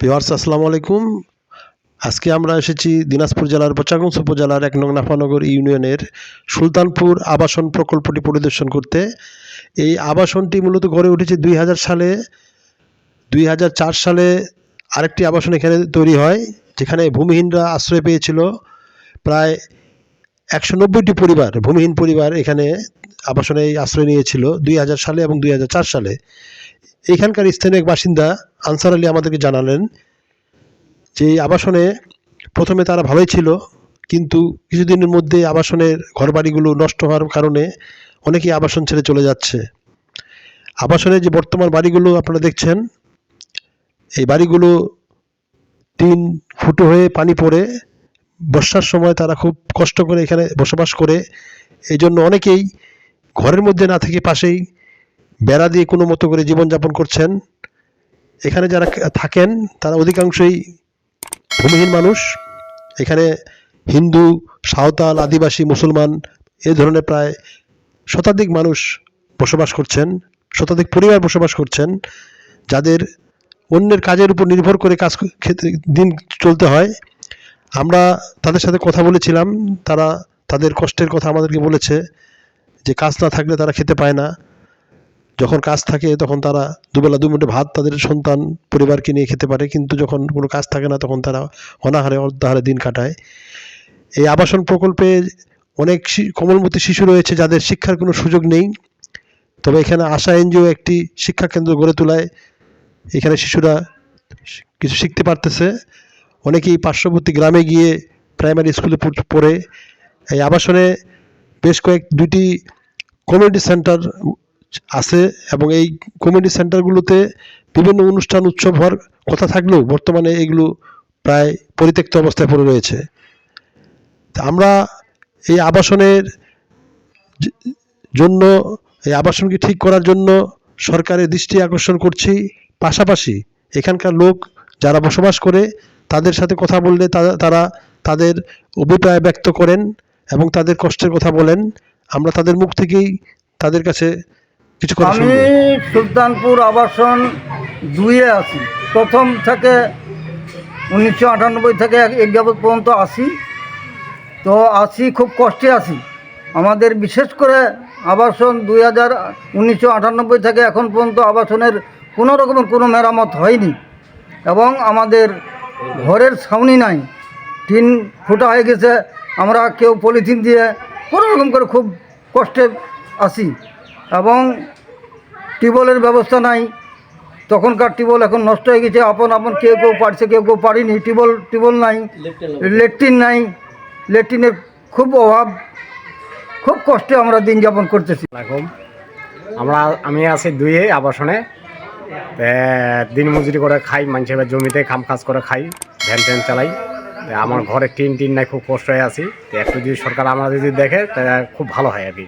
Viewers আসসালামু আলাইকুম। আজকে আমরা এসেছি দিনাজপুর জেলার বচাগঞ্জ উপজেলার এক নং নাফানগর ইউনিয়নের সুলতানপুর আবাসন প্রকল্পটি পরিদর্শন করতে। এই আবাসনটি মূলত গড়ে উঠেছে দুই হাজার সালে। দুই হাজার চার সালে আরেকটি আবাসন এখানে তৈরি হয়, যেখানে ভূমিহীনরা আশ্রয় পেয়েছিল। প্রায় একশো নব্বইটি পরিবার, ভূমিহীন পরিবার এখানে আবাসনে আশ্রয় নিয়েছিল দুই হাজার সালে এবং দুই হাজার চার সালে। এখানকার স্থানীয় বাসিন্দা আনসার আলী আমাদেরকে জানালেন যে এই আবাসনে প্রথমে তারা ভালোই ছিল, কিন্তু কিছুদিনের মধ্যে আবাসনের ঘরবাড়িগুলো নষ্ট হওয়ার কারণে অনেকেই আবাসন ছেড়ে চলে যাচ্ছে। আবাসনের যে বর্তমান বাড়িগুলো আপনারা দেখছেন, এই বাড়িগুলো টিন ফুটো হয়ে পানি পড়ে, বর্ষার সময় তারা খুব কষ্ট করে এখানে বসবাস করে এই জন্য অনেকেই ঘরের মধ্যে না থেকে পাশেই বেড়া দিয়ে কোনো মতো করে জীবনযাপন করছেন। এখানে যারা থাকেন, তারা অধিকাংশই ভূমিহীন মানুষ। এখানে হিন্দু, সাঁওতাল, আদিবাসী, মুসলমান এ ধরনের প্রায় শতাধিক মানুষ বসবাস করছেন, শতাধিক পরিবার বসবাস করছেন, যাদের অন্যের কাজের উপর নির্ভর করে কাজ দিন চলতে হয়। আমরা তাদের সাথে কথা বলেছিলাম, তারা তাদের কষ্টের কথা আমাদেরকে বলেছে যে কাজ না থাকলে তারা খেতে পায় না। যখন কাজ থাকে তখন তারা দুবেলা দু দুমুঠো ভাত তাদের সন্তান পরিবারকে নিয়ে খেতে পারে, কিন্তু যখন কোনো কাজ থাকে না তখন তারা অনাহারে অর্ধাহারে দিন কাটায়। এই আবাসন প্রকল্পে অনেক কোমলমতি শিশু রয়েছে যাদের শিক্ষার কোনো সুযোগ নেই। তবে এখানে আশা এনজিও একটি শিক্ষা কেন্দ্র গড়ে তোলায়। এখানে শিশুরা কিছু শিখতে পারতেছে। অনেকেই পার্শ্ববর্তী গ্রামে গিয়ে প্রাইমারি স্কুলে পড়ে এই আবাসনে বেশ কয়েক দুটি কমিউনিটি সেন্টার আছে এবং এই কমিউনিটি সেন্টারগুলোতে বিভিন্ন অনুষ্ঠান, উৎসব হওয়ার কথা থাকলেও বর্তমানে এগুলো প্রায় পরিত্যক্ত অবস্থায় পড়ে রয়েছে। আমরা এই আবাসনের জন্য, এই আবাসনকে ঠিক করার জন্য সরকারের দৃষ্টি আকর্ষণ করছি। পাশাপাশি এখানকার লোক যারা বসবাস করে, তাদের সাথে কথা বললে তারা- তাদের অভিপ্রায় ব্যক্ত করেন এবং তাদের কষ্টের কথা বলেন। আমরা তাদের মুখ থেকেই তাদের কাছে কিছু কথা আমি সুলতানপুর আবাসন দুইয়ে আছি। প্রথম থেকে উনিশশো আটানব্বই থেকে এক যাবৎ পর্যন্ত আসি। তো আসি খুব কষ্টে আছি আমাদের বিশেষ করে আবাসন দুই হাজার উনিশশো আটানব্বই থেকে এখন পর্যন্ত আবাসনের কোনো রকমের কোনো মেরামত হয়নি। এবং আমাদের ঘরের ছাউনি নাই। টিন ফুটা হয়ে গেছে। আমরা কেউ পলিথিন দিয়ে কোনো রকম করে খুব কষ্টে আছি এবং টিউবওয়েলের ব্যবস্থা নাই। তখনকার টিউবওয়েল এখন নষ্ট হয়ে গেছে। আপন আপন কেউ কেউ পারছে, কেউ কেউ পারিনি। টিউবওয়েল টিউবওয়েল নাই, লেট্রিন নাই। লেট্রিনের খুব অভাব, খুব কষ্টে আমরা দিন যাপন করতেছি। আমরা, আমি আছি দুইয়ে আবাসনে। দিন মজুরি করে খাই মানুষের জমিতে খাম কাজ করে খাই, ভ্যান ট্যান চালাই। আমার ঘরে টিন টিন নাই, খুব কষ্ট হয়ে আছি। একটু যদি সরকার আমরা যদি দেখে খুব ভালো হয় আর কি।